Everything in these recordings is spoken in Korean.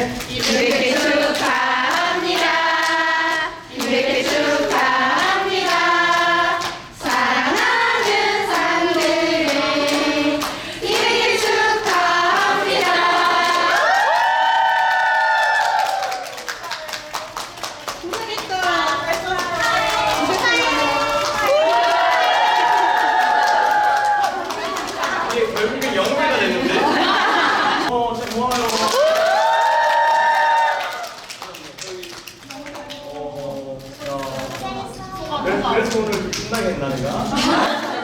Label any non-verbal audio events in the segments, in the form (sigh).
네. 200회 축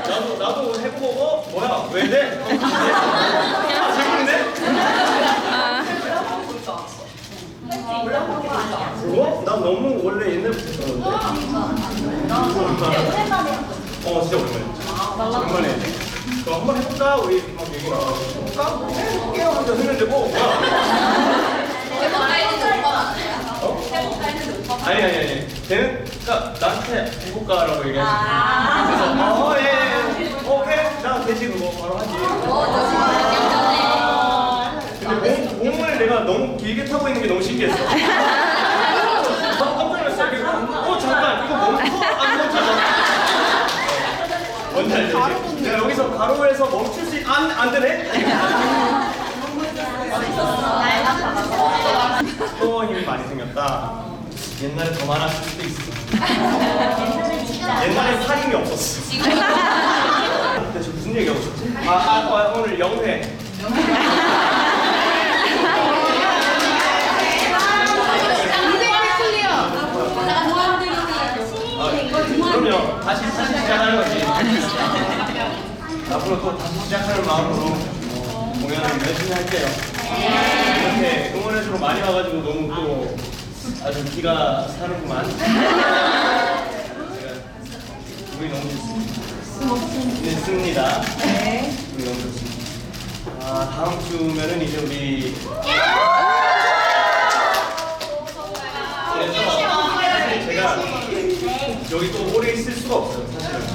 나도 나도 해보고 어 뭐야 왜 돼? 아 재밌는데? 그거? 나 너무 원래 옛날부터 했었는데. 어 진짜 오랜만에. 오랜만에. 그럼 한번 해볼까? 우리 막 얘기 해볼까? 해볼게요. 먼저 했는데 뭐 뭐야? 아니 아니 아니. 걔는 그러니까 나한테 해볼까라고 얘기하시고 그래서 어예 예. 되지 그거 바로 하지. 근데 몸, 몸을 내가 너무 길게 타고 있는 게 너무 신기했어. 나 (laughs) 깜짝 놀랐어. 이게, 어 잠깐 이거 멈춰 안 멈춰져. 뭔지 알지? 내가 여기서 가로에서 멈출 수 있... 안, 안 되네? 또 힘이 많이 생겼다. 옛날에 더 많았을 수도 있어. (laughs) 옛날에 살림이 없었어. 대체 무슨 얘기하고 싶지? 아, 아, 아 오늘 영회. 아, 그럼요. 다시 다시 시작하는 거지. 앞으로 또 다시 시작하는 마음으로 어, 공연을 열심히 할게요. 이렇게 응원해주러 많이 와가지고 너무 또 아주 기가 사르구만. 제가 너무 좋습니다. 우리 너무 좋습니다. 아 다음 주면은 이제 우리 제가 여기 또 오래 있을 수가 없어요. 사실은.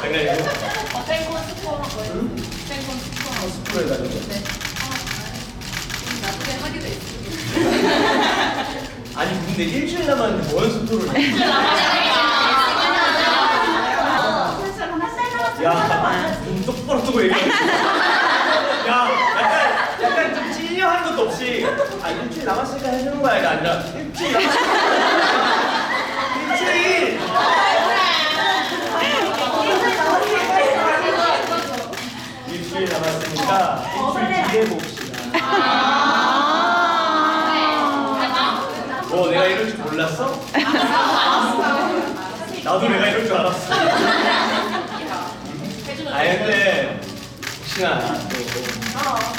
장난이고. 스프로 해가지고. 아니 근데 일주일 남았는데 뭔 스프를 해? 야, 눈 똑바로 뜨고 얘기해. 야, 약간, 약간 좀 찔려 하는 것도 없이, 아, 일주일 남았으니까 해주는 거야가 아니라, 일주일 남았으니까. 일주일! 일주일 남았으니까, 일주일 뒤에 봅시다. 뭐, 내가 이럴 줄 몰랐어? 나도 내가 이럴 줄 알았어. 아니 근데 혹시나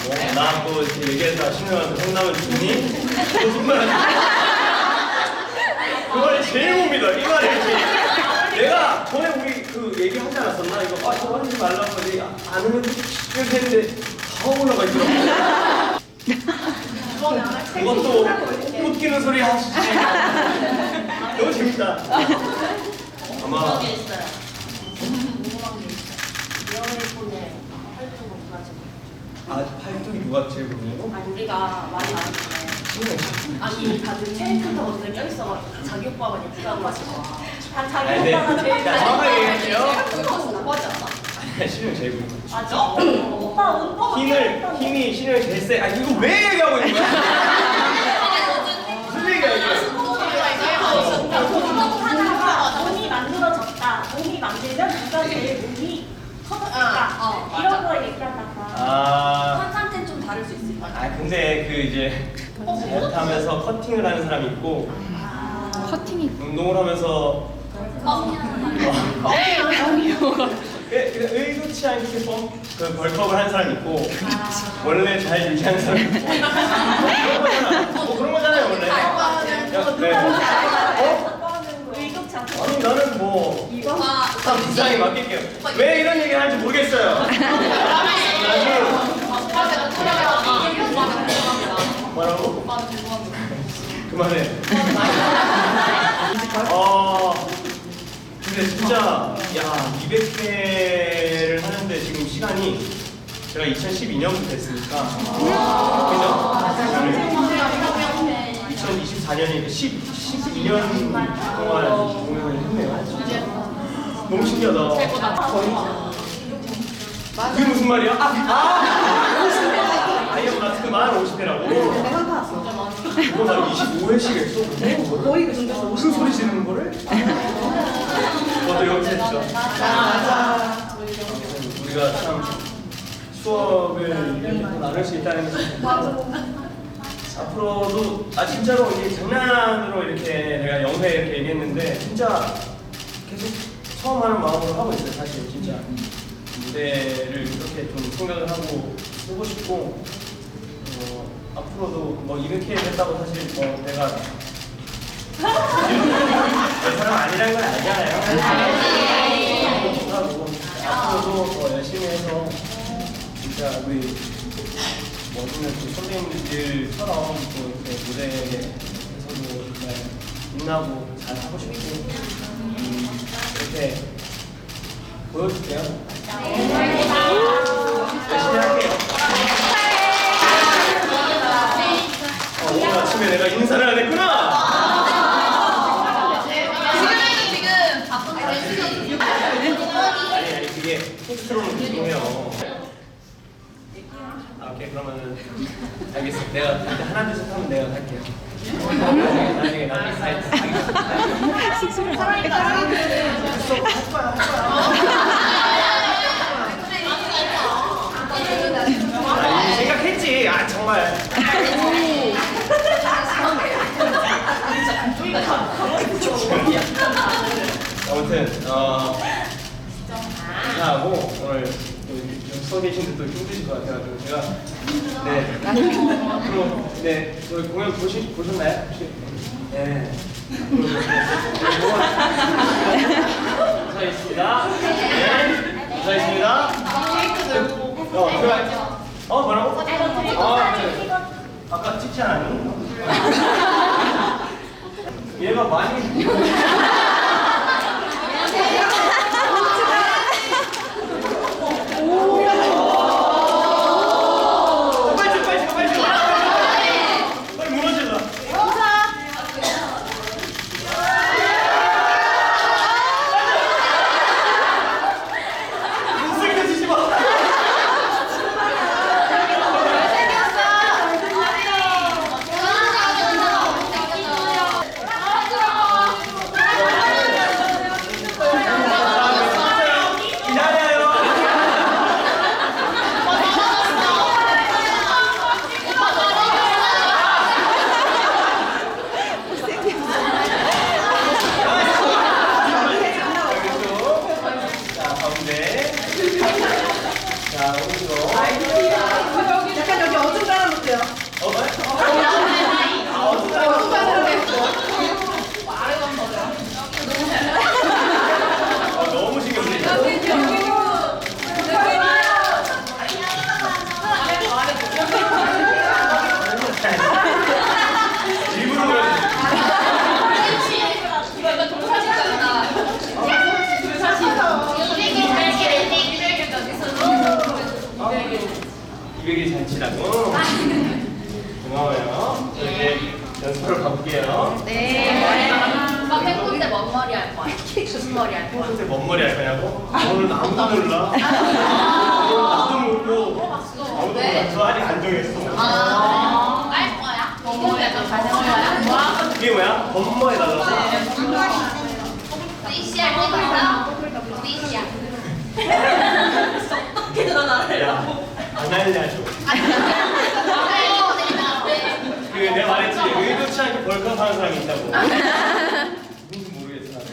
또나또 이렇게 얘기해서 신우한테 혼나면 죽니? 너 정말 그 말이 제일 못 믿어 이 말이 내가 전에 우리 그 얘기하지 않았었나? 이거 아 저거 하지 말라고 하지 안 하면 이렇게 했는데 다 올라가 있더라고. 그것도 웃기는 소리 하시지. 너무 재밌다 아마 아 팔뚝이 누가 제일 궁금해요? 아니 우리가 많이 나왔는데 아니 다들 체리부터 먼저 껴있어가지고 자기 오빠가 예쁘다고 하시고 다 자기 아니, 네. 오빠가 제일 자, 정확하게 얘기할게요. 오빠지 않아? 신영 제일 궁금해 아 진짜? 오빠 오빠가 힘을 힘이 신영이 제일 세. 아 이거 왜 얘기하고 있는 거야? 무슨 얘기야 이게? 운동 하다가 몸이 만들어졌다 몸이 만들면 누가 제일 몸이 커졌다 이런 거 얘기하다가 아, 상태는 좀 다를 수 있을 거야 아 근데 그 이제 하면서 커팅을 하는 사람이 있고 커팅이 운동을 하면서 그, 그 의도치 않게 뭐, 그 벌크업을 하는 사람이 있고 원래 잘 유지하는 사람이 있고 그런 거잖아. 뭐 그런 거잖아요 원래. 야, 네. 어? 아니 나는 뭐 딱 부장에 맡길게요. 왜 이런 얘기를 하는지 모르겠어요. 나는 뭐라고? 그만해. 어, 근데 진짜 야 200회를 하는데 지금 시간이 제가 2012년부터 했으니까 그죠? 2024년이니까 10, 12년 동안 공연을 했네요. 너무 신기하다. 그게 무슨 말이야? 아! 아! 아이언 마스크만 50회라고? 그거 나 25회씩 했어. 거의 그 정도에서 무슨 소리 지르는 거를? 저도 여기서 했죠. 우리가 참 수업을 이렇게 나눌 수 있다는 것이 앞으로도 아 진짜로 이게 장난으로 이렇게 내가 영회 이렇게 얘기했는데 진짜 계속 처음 하는 마음으로 하고 있어요 사실 진짜 무대를 이렇게 좀 생각을 하고 쓰고 싶고 어, 앞으로도 뭐 이렇게 됐다고 사실 뭐 내가 (laughs) 내 사람 아니라는 건 알잖아요. 하고 앞으로도 더 열심히 해서 진짜 우리 멋있는 그 선배님들처럼 또 이렇게 무대에서도 정말 빛나고 잘 하고 싶고 음, 이렇게 보여줄게요. 열심히 할게요. 아침에 내가 인사를 안 했구나. 아니 아니 그게 포스트로는 죄송해요. 아, 오케이 그러면은 알겠어. 내가 일단 하나 둘셋 하면 내가 할게요. 나중에 나중에 나중에 아, 생각했지. 아 정말. 아무튼 어 하고 오늘 서 계신데 또 힘드실 것 같아가지고 제가 네 앞으로 네 저희 공연 보시 보셨나요 혹시? 네. 감사했습니다. 네, 감사했습니다. 어, 그래. 어, 뭐라고? 아, 네. 아까 찍지 않았니? (laughs) 얘가 많이 빨리 줘, 빨리 줘, 빨리 줘. 빨리 무너질라. 눈쓰기도 치지 마. 기다려요. 자, 가운데. 자, 오른쪽. 약간 여기 어중간한 것도요. 어, 네? 아, 어떡해. 어, 너무 신경 쓰이죠? 일부러 그러지. 잔치라고. 고마워요. 저 이제 연습하러 가볼게요. 오빠 팬콘 때뭔 머리 할 거야? 무슨 머리 할 거야? 평소에 뭔 머리 할 거냐고? 오늘 아무도 몰라. 아무도 모르고 아무도 몰라. 저 아직 안 정했어. 뭐야? 이게 뭐야? 범머 해달라고? 리시야 해봐라. 리시야. 안 알려줘. 그 내가 말했지 의도치 않게 벌컥 하는 사람이 있다고. 누군지 모르겠어. 나는.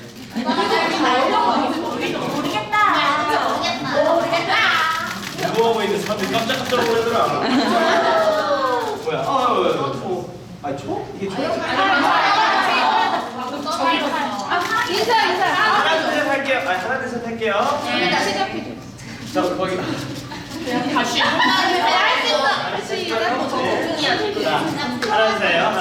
누워 있는 사람들이 깜짝깜짝 놀라더라. 뭐야? 아, 왜, 초. 아, 초? 이게 초? 인사 인사. 하나 둘셋 할게요. 아, 하나 둘셋 할게요. 자, 거기. 그냥 다시. 할수 있어. 시작. 하나 주세요.